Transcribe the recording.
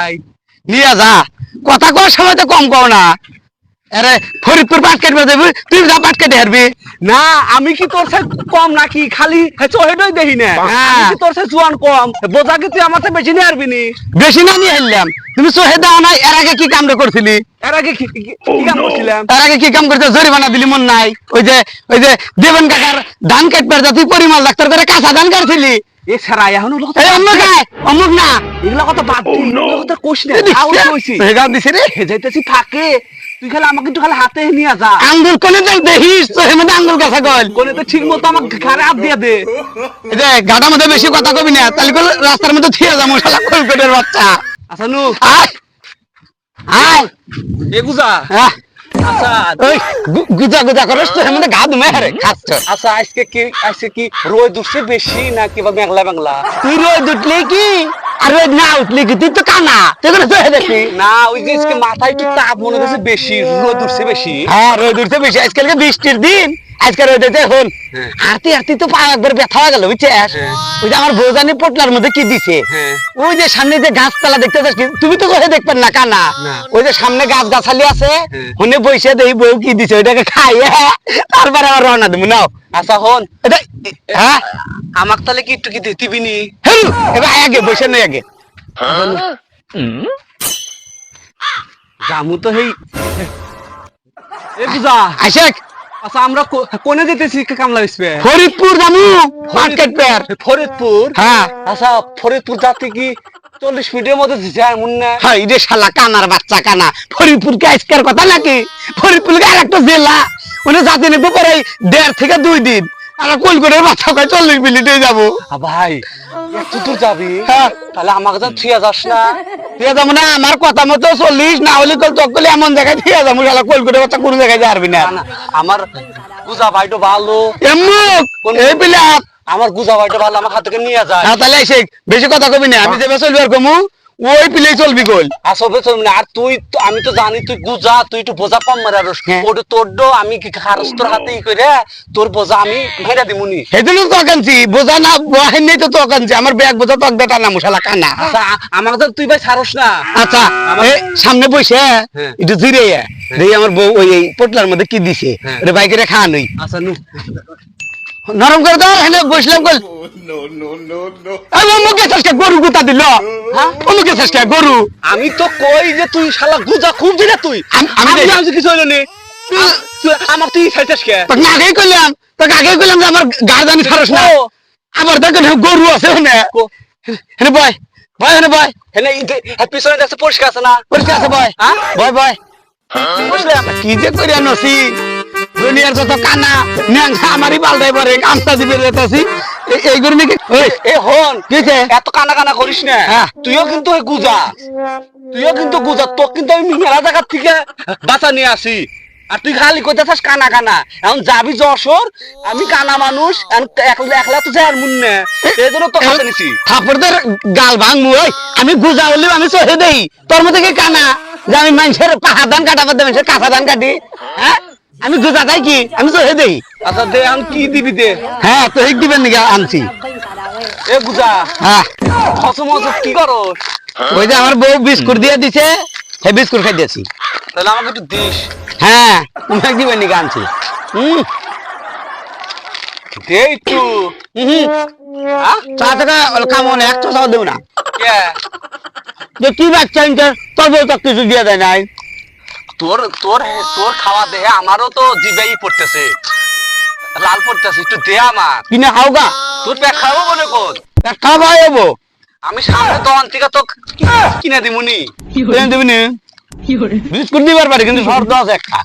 ভাই নিয়ে যা। কথা কওয়ার সময় তো কম কও না। আরে ফরিদপুর পাট কাটবে দেবি তুই যা পাট কেটে হারবি। না আমি কি তোর সাথে কম নাকি? খালি চহেডই দেখি না। হ্যাঁ। আমি কি তোর সাথে জোয়ান কম? বোঝা কি তুই আমার থেকে বেশি নিয়ে আসবি নি? বেশি না নিয়ে হারলাম। তুমি সোহে দাও না এর আগে কি কামটা করছিলি? এর আগে কি কাম করছিলাম? তার আগে কি কাম করতে জরিমানা দিলি মন নাই? ওই যে ওই যে দেবন কাকার ধান কাটবার যা তুই পরিমাল ডাক্তার করে কাঁচা ধান কাটছিলি। এ এখন এই অমুক না। এগুলা কথা বাদ দি এগুলা কথা কোশ না আউট দিছে, হইছি হেগাও দিছে রে। যাইতেছি ফাঁকে তুই খালি আমাকে একটু খালি হাতে নিয়ে যা। আঙ্গুল কোনে তো দেখিস তো হেমে আঙ্গুল কাছা গল কোনে তো ঠিক মতো আমাকে ঘাড়ে হাত দিয়ে দে। এই যে গাটার মধ্যে বেশি কথা কবি না তাহলে কল রাস্তার মধ্যে থিয়ে বাচ্চা। আয়। আয়। ওই গুজা গুজা করস তো হেমে গা দুমে হারে খাচ্ছ আচ্ছা আজকে কি আজকে কি রোদ উঠছে বেশি না কিবা মেঘলা মেঘলা? তুই রোদ উঠলে কি? আর রোদ না উঠলে কি? তুই তো কানা। তুই করে সহে দেখি না ওই যে আজকে মাথায় একটু তাপ মনে হচ্ছে বেশি রোদ উঠছে বেশি। হ্যাঁ রোদ উঠছে বেশি। আজকালকে বৃষ্টির দিন। আজকে রোদ উঠে হল হ্যাঁ। হাঁটতে হাঁটতে তো পা একবার ব্যথা হয়ে গেল বুঝছিস? হ্যাঁ। ওই যে আমার বৌজানি পোটলার মধ্যে কি দিছে? হ্যাঁ। ওই যে সামনে যে গাছতলা দেখতে পাচ্ছি তুমি তো কোথায় দেখবেন না কানা? ওই যে সামনে গাছ গাছালি আছে। শুনে বসে দেখি বউ কি দিছে ওইটাকে খাইয়ে তারপরে আবার রওনা দেবো নাও। আচ্ছা হন। হ্যাঁ? আমাক তাহলে কি একটু কি দিবি নি? এবার আগে বসে নেই আগে। জামু তো হেই এ বুঝা আশেক আচ্ছা আমরা কোনে যেতেছি? কামলা বিসবে ফরিদপুর জামু মার্কেট পেয়ার ফরিদপুর? হ্যাঁ। আচ্ছা ফরিদপুর যাতে কি চল্লিশ মিনিটের মধ্যে যায় মন না? হাই রে শালা কানার বাচ্চা কানা। ফরিদপুর কে আজকের কথা নাকি? ফরিদপুর কে আরেকটা জেলা। উনি যাতে নিতে পারে দেড় থেকে দুই দিন। আর কলকাতার বাচ্চা কয় চল্লিশ মিনিটে যাব। ভাই দূর যাবি? হ্যাঁ। তাহলে আমাকে যা থুয়া যাস না। আছে মানে আমার কথা মতো চল্লিশ না হলে কল তকলে এমন জায়গায় দিয়ে যাব শালা কলকাতা কথা কোনো জায়গায় যাবি না। আমার গুজা ভাইটো ভালো। এমুক এই বিলাপ আমার গুজা ভাইটো ভালো আমার হাত থেকে নিয়ে যায়। হ্যাঁ তাহলে বেশি কথা কবি না আমি যে চলবি আর কমু। ওই পিলেই চলবি আসবে চলবে না। আর তুই আমি তো জানি তুই গুজা তুই একটু বোঝা কম মারা হ্যাঁ। ওটা তোর আমি কি খারস তোর হাতে করে তোর বোঝা আমি ভেড়া দিমুনি তো কানছি বোঝা না বহেন তো তো কানছি আমার ব্যাগ বোঝা তো একদম টানা মশালা কানা। আচ্ছা আ- তো তুই ভাই ছাড়স না। আচ্ছা আমার- সামনে বসে হ্যাঁ। একটু জিরে দেখি আমার বউ ওই পোটলার মধ্যে কি দিছে। হ্যাঁ। বাইকের খাওয়ানোই আচ্ছা নু নরম করে দাও হেলে বসলাম কল এই অমুকে শেষকে গরু গুতা দিল। হ্যাঁ? অমুকে শেষকে গরু। আমি তো কই যে তুই শালা গুজা খুব দিলে তুই। আমি আমি কিছু হইল নি। তুই আমার তুই খাইছিস কে তোকে আগেই কইলাম তোকে আগেই কইলাম যে আমার গা জানি ছাড়স না। আবার দেখেন গরু আছে কো- হেনে বয়। বয় হেনে বয়। হেনে এ পিছনে দেখছে পরিষ্কার আছে না? পরিষ্কার আছে বয়। হ্যাঁ? বয় বয়। বুঝলাম। কি যে করিয়া নসি দুনিয়ার যত কানা ন্যাংসা আমারই পাল্টাই পরে গামছা দিবে রেতাছি। এই গরু নাকি ওই। এ হন কি হয়েছে? এত কানা কানা করিস না। হ্যাঁ। তুইও কিন্তু ওই গুজা। তুইও কিন্তু গুজা। তো কিন্তু আমি মেলা জায়গার থেকে বাঁচা নিয়ে আসি। আর তুই খালি কইতেছিস কানা কানা। এখন যাবি যশোর আমি কানা মানুষ একলা একলা তো মুন না এই জন্য তো খাতে নিছি। থাপড়দের গাল ভাঙমু ওই। আমি গুজা হলেও আমি সহে দেই তোর মধ্যে কি কানা? যে আমি মানুষের পাহা ধান কাটা বাদ মানুষের কাঁচা ধান কাটি হ্যাঁ? আমি গুজা তাই কি? আমি সহে দেই। আচ্ছা দে এখন কি দিবি দে? হ্যাঁ তো হিক দিবেন নাকি আনছি। এ গুজা হ্যাঁ। ফসম কি করস? ওই যে আমার বউ বিস্কুট দিয়ে দিছে সেই বিস্কুট খাই দিয়েছি। তাহলে আমাকে একটু দিস। হ্যাঁ তুমি এক দিবেন নাকি আনছি। হুম দে একটু। হুম? চা থেকে কামনে একটা চাও দেব না। কে? যে কি বাচ্চা তোর বউ তো কিছু দিয়ে দেয় নাই। তোর তোর তোর খাওয়া দেহে আমারও তো জিবাই পড়তেছে। লাল পড়তেছে একটু দে আমার। কিনে খাও গা তোর পেট খাব মনে কর। পেট ভাই হব আমি সামনে দোকান থেকে তো কিনে দিমুনি। কিনে দিবি নি? বিস্কুট দিবার পারি কিন্তু শর্ত আছে একটা।